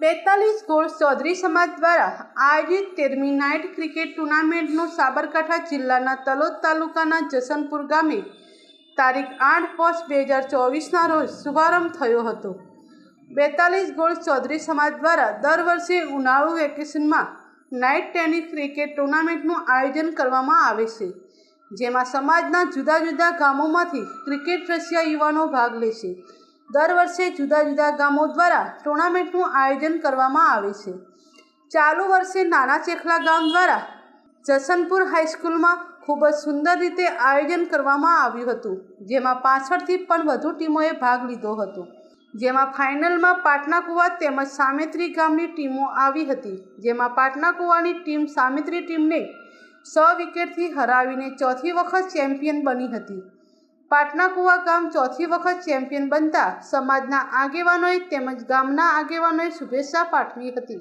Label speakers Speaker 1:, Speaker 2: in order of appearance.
Speaker 1: ગોળ ચૌધરી સમાજ દ્વારા આયોજિત તેરમી નાઇટ ક્રિકેટ ટુર્નામેન્ટનું સાબરકાંઠા જિલ્લાના તલોદ તાલુકાના જસનપુર ગામે તારીખ આઠ પોસ્ટ બે હજાર ચોવીસના રોજ શુભારંભ થયો હતો. બેતાલીસ ગોળ ચૌધરી સમાજ દ્વારા દર વર્ષે ઉનાળુ વેકેશનમાં નાઇટ ટેનિસ ક્રિકેટ ટુર્નામેન્ટનું આયોજન કરવામાં આવે છે, જેમાં સમાજના જુદા જુદા ગામોમાંથી ક્રિકેટ રસિયા યુવાનો ભાગ લે છે. દર વર્ષે જુદા જુદા ગામો દ્વારા ટુર્નામેન્ટનું આયોજન કરવામાં આવે છે. ચાલુ વર્ષે નાના ચેખલા ગામ દ્વારા જસનપુર હાઈસ્કૂલમાં ખૂબ જ સુંદર રીતે આયોજન કરવામાં આવ્યું હતું, જેમાં પાછળથી પણ વધુ ટીમોએ ભાગ લીધો હતો. જેમાં ફાઇનલમાં પાટનાકુવા તેમજ સામેત્રી ગામની ટીમો આવી હતી, જેમાં પાટનાકુવાની ટીમ સામેત્રી ટીમને સો વિકેટથી હરાવીને ચોથી વખત ચેમ્પિયન બની હતી. પાટના કુવા ગામ ચોથી વખત ચેમ્પિયન બનતા સમાજના આગેવાનોએ તેમજ ગામના આગેવાનોએ શુભેચ્છા પાઠવી હતી.